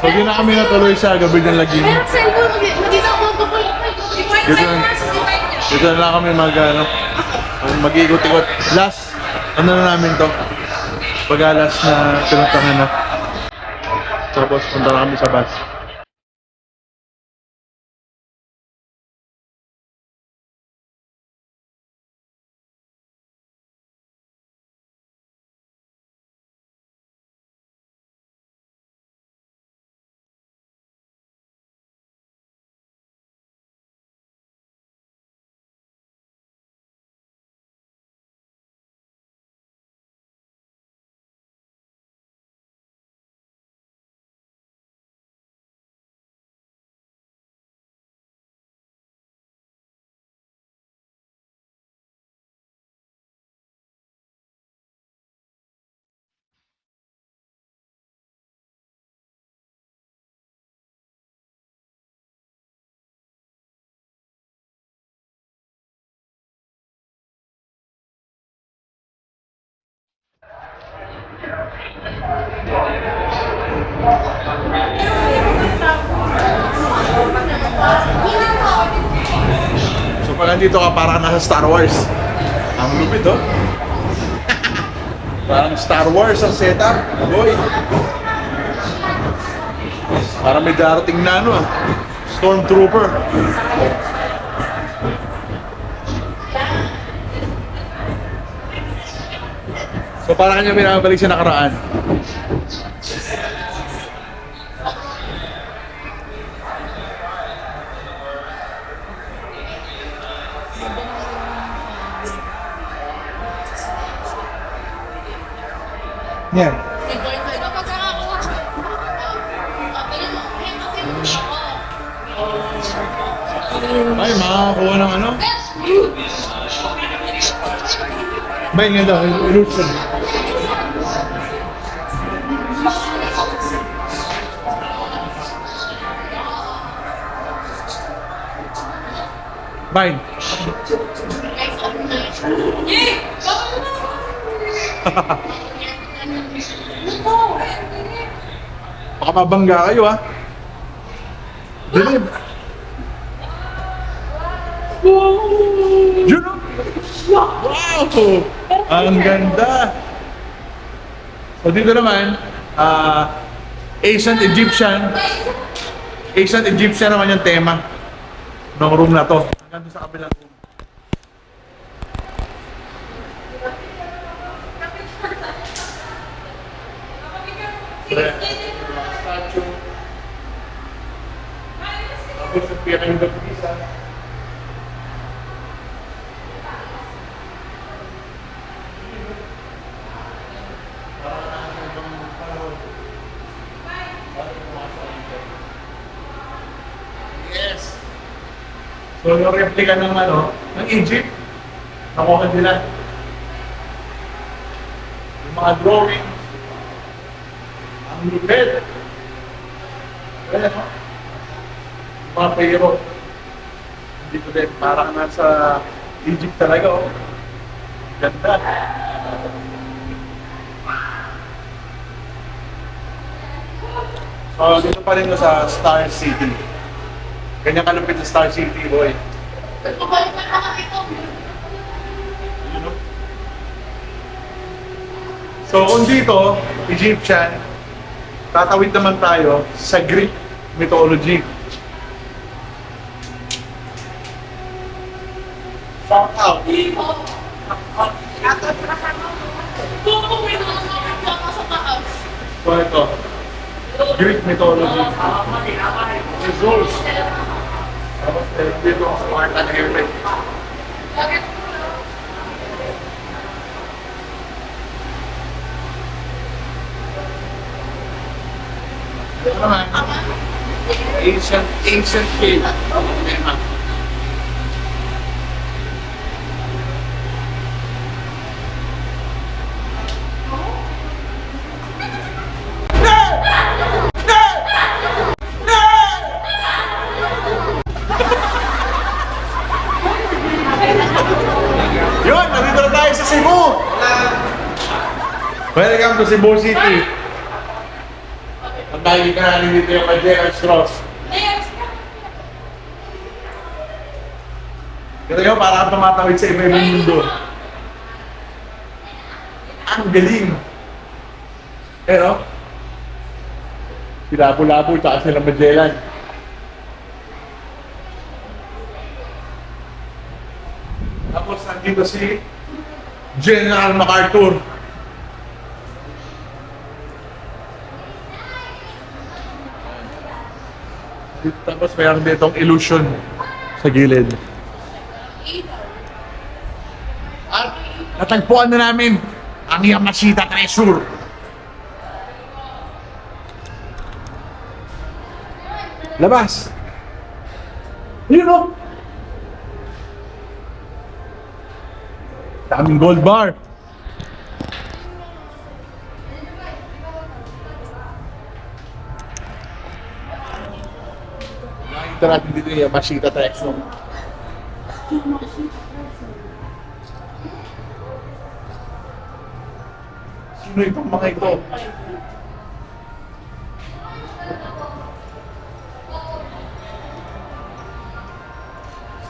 So di na kami natuloy sa gabi ng lagim. Pero cellphone, magiging ako magpapalak. Dito na, dito na lang kami mag, ano, mag-ikot-ikot. Last, ano na namin to? Pag-alas na pinuntahan na. Tapos punta na kami sa bus. So pag nandito ka, parang nasa Star Wars. Ang lupit, oh. parang Star Wars ang setup. Boy. Parang may darating na ano, ah. Stormtrooper. So parang kanya binabalik sa nakaraan. Yan. Ay, makakakuha ng ano? Bay nga daw, roots na. Yay! Baka mabangga kayo ha. Dilim. Yun. Wow! Ang ganda. So dito naman, ah, ancient Egyptian. Ancient Egyptian naman yung tema ng room na to. Doon sa kabilang room. Statue. Tapos yung pyramid of Giza. So yung replica ng ano, ng Egypt, nakuha nila. Yung mga drawing, ang lupit. Ayan, no? Yung mga pero. Ko din, parang nasa Egypt talaga, oh. Ganda. So, dito pa rin sa Star City. Ganyan kalupit sa Star City, boy. Pabalik na ako ito. You know? So kung dito, Egyptian, tatawid naman tayo sa Greek mythology. Shout out! So ito, Greek mythology. Eh, dito ang Spartan Hermes. Bakit? Ito naman, ancient, ancient cave. Yun, nandito na tayo sa Cebu! Welcome to Cebu City. Ang nakikita natin dito yung Magellan Straws. Layers. Ito yung parang tumatawid sa iba-ibang mundo. Ang galing! Pero, sila Lapu-Lapu tsaka sila Magellan. Tapos nandito si General MacArthur. Tapos mayroon ditong illusion sa gilid. At natagpuan na namin ang Yamashita Treasure. Labas! Yun o! Daming gold bar. Nakita natin dito yung Yamashita Treasure. Sino itong mga ito?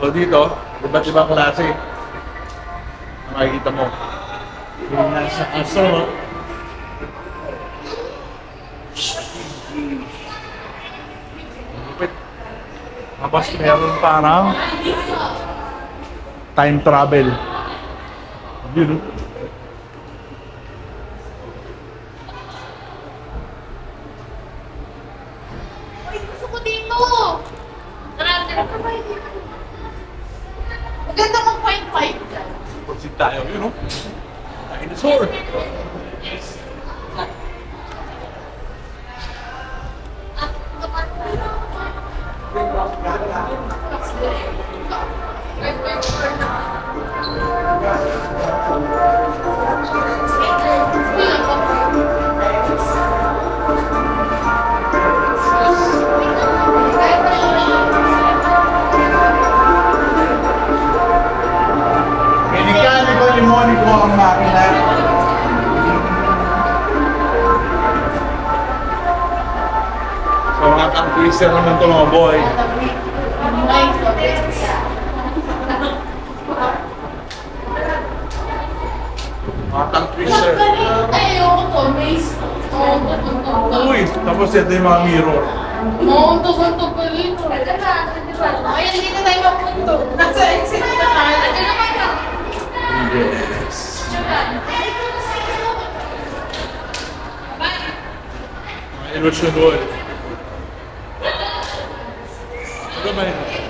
So dito, iba't ibang klase. Makikita mo. Yung nasa aso. Tapos meron parang time travel. Yun. Mechanical limonico ang makina. So mga kang twister naman ito mga boy. Mga kang twister. Ay, ayoko to. Maze. Uy, tapos ito yung mga mirror. Oo, to, to, to, to, Mga illusion wall. Ano ba yun?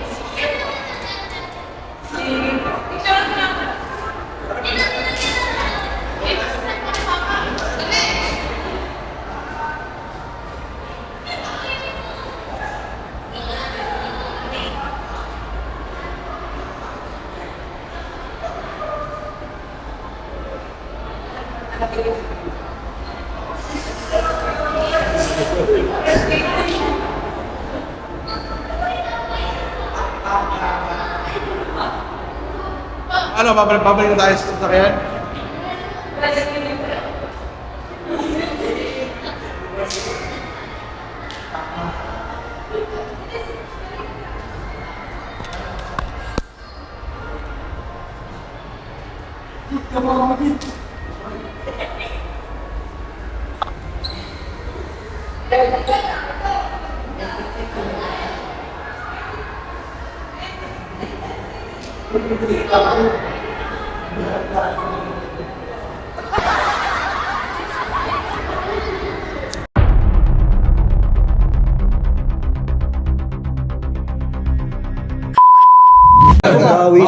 Ano, babalik, babalik na tayo sa sasakyan? Nakawi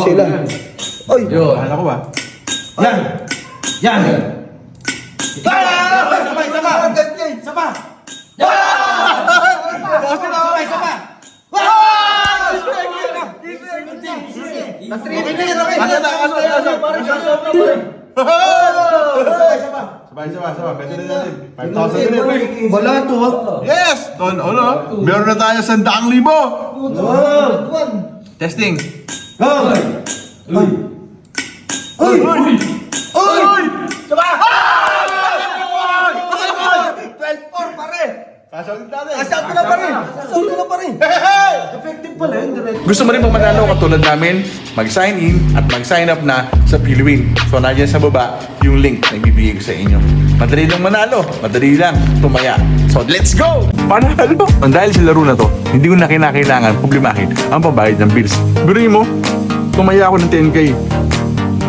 sila. Oy! Ano ko ba? Yan! Yan! Ah! Sabay, sabay! Sabay! Sabay! Boss na sabay, sabay! Sabay, sabay, sabay. Pwede na natin. 5,000 na rin. Wala to ha? Yes! Ton, ano? Meron na tayo sa daang libo! Testing. Go! Uy! Uy! Uy! Uy! Sabay! Sasagot natin. Sakto na pa rin. Na pa rin. Effective pala yun, direct. Gusto mo rin bang manalo katulad namin? Mag-sign in at mag-sign up na sa Pilwin. So, nandiyan sa baba yung link na ibibigay ko sa inyo. Madali lang manalo. Madali lang tumaya. So, let's go! Panalo! Ang dahil sa laro na to, hindi ko na kinakailangan problemahin ang pambayad ng bills. Biruin mo, tumaya ako ng 10k.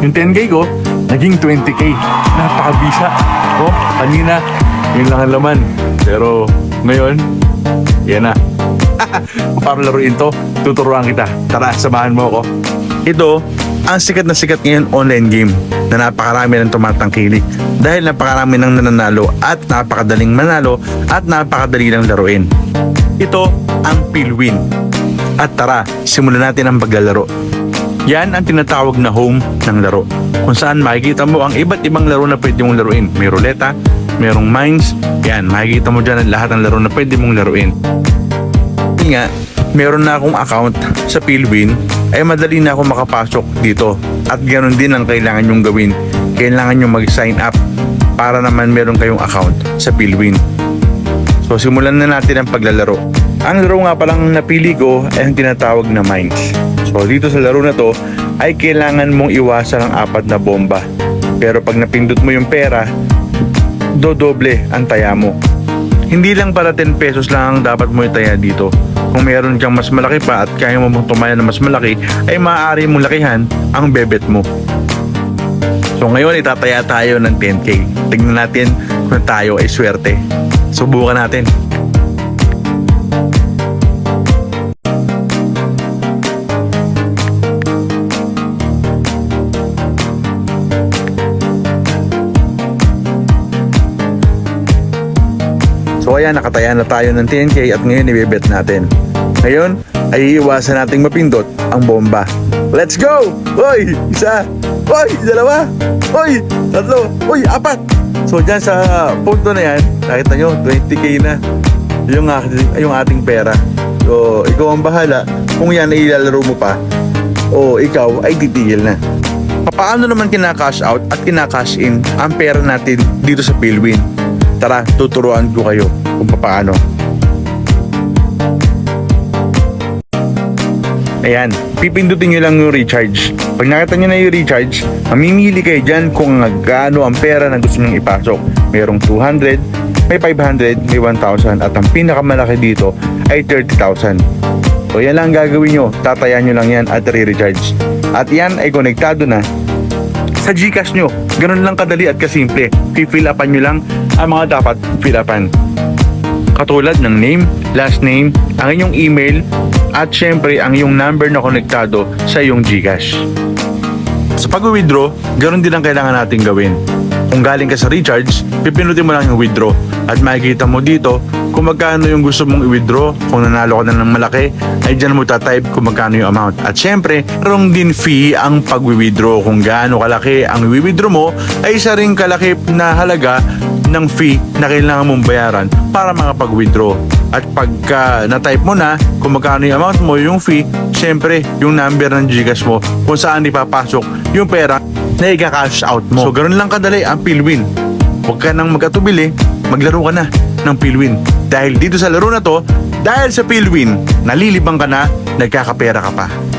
Yung 10k ko, naging 20k. Napakabisa. Oh, kanina, yun lang ang laman. Pero ngayon, yan na. Para laruin to, tuturuan kita. Tara, samahan mo ako. Ito, ang sikat na sikat ngayon online game na napakarami ng tumatangkilik dahil napakarami ng nananalo at napakadaling manalo at napakadali lang laruin. Ito ang Pilwin. At tara, simulan natin ang paglalaro. Yan ang tinatawag na home ng laro. Kung saan makikita mo ang iba't ibang laro na pwede mong laruin. May ruleta, merong mines, yan, makikita mo dyan lahat ng laro na pwede mong laruin. Yun nga, meron na akong account sa Pilwin, ay madali na ako makapasok dito. At ganoon din ang kailangan nyong gawin. Kailangan nyo mag-sign up para naman meron kayong account sa Pilwin. So simulan na natin ang paglalaro. Ang laro nga palang napili ko ay ang tinatawag na mines. So dito sa laro na to ay kailangan mong iwasan ang apat na bomba. Pero pag napindot mo yung pera, dodoble ang taya mo. Hindi lang para 10 pesos lang ang dapat mo itaya dito. Kung meron kang mas malaki pa at kaya mo mong tumaya na mas malaki, ay maaari mong lakihan ang bebet mo. So ngayon itataya tayo ng 10k. Tignan natin kung tayo ay swerte. Subukan natin. Ayan, nakataya na tayo ng 10k at ngayon ibebet natin. Ngayon, ay iiwasan nating mapindot ang bomba. Let's go! Hoy! Isa! Hoy! Dalawa! Hoy! Tatlo! Hoy! Apat! So dyan sa punto na yan, nakita nyo, 20k na yung, yung ating pera. So, ikaw ang bahala kung yan ay ilalaro mo pa o ikaw ay titigil na. Paano naman kinakash out at kinakash in ang pera natin dito sa Pilwin? Tara, tuturuan ko kayo kung paano. Ayan, pipindutin nyo lang yung recharge. Pag nakita nyo na yung recharge, mamimili kayo dyan kung gaano ang pera na gusto nyong ipasok. Merong 200, may 500, may 1,000 at ang pinakamalaki dito ay 30,000. So yan lang ang gagawin nyo, tatayan nyo lang yan at re-recharge. At yan ay konektado na sa Gcash nyo. Ganun lang kadali at kasimple. Fill upan nyo lang ang mga dapat fill upan. Katulad ng name, last name, ang inyong email, at syempre ang iyong number na konektado sa iyong Gcash. Sa pag-withdraw, ganoon din ang kailangan natin gawin. Kung galing ka sa recharge, pipinutin mo lang yung withdraw at makikita mo dito kung magkano yung gusto mong i-withdraw. Kung nanalo ka na ng malaki, ay dyan mo tatype kung magkano yung amount. At syempre, merong din fee ang pag-withdraw. Kung gaano kalaki ang i-withdraw mo, ay isa rin kalaki na halaga ng fee na kailangan mong bayaran para makapag-withdraw. At pagka na-type mo na kung magkano yung amount mo, yung fee, syempre, yung number ng Gcash mo kung saan ipapasok yung pera na i-cash out mo. So, ganun lang kadali ang Pilwin. Huwag ka nang mag-atubili, maglaro ka na ng Pilwin. Dahil dito sa laro na to, dahil sa Pilwin, nalilibang ka na, nagkakapera ka pa.